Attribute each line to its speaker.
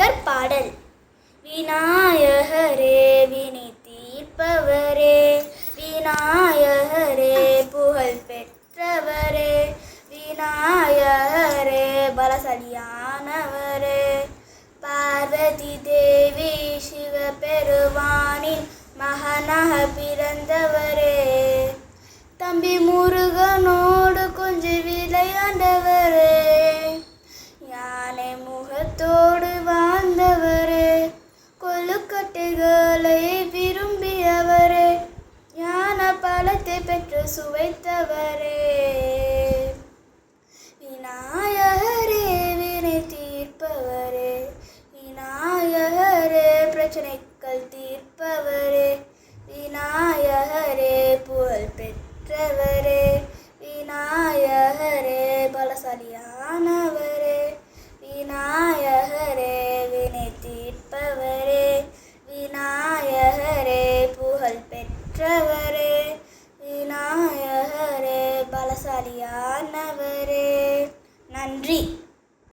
Speaker 1: விநாயகர் பாடல். விநாயகரே வினை தீர்ப்பவரே விநாயகரே புகழ் பெற்றவரே விநாயகரே பலசலியானவரே. பார்வதி தேவி சிவபெருமானின் மகனாக பிறந்தவரே. தம்பி முருகன் கொழுக்கட்டைகளை விரும்பியவரே ஞான பழத்தை பெற்று சுவைத்தவரே. விநாயகரே வினை தீர்ப்பவரே. விநாயகரே பிரச்சனைகள் தீர்ப்பவரே. விநாயகரே புகழ் பெற்றவரே. விநாயகரே பலசாலியானவர். பெற்றவரே விநாயகரே பலசாலியானவரே. நன்றி.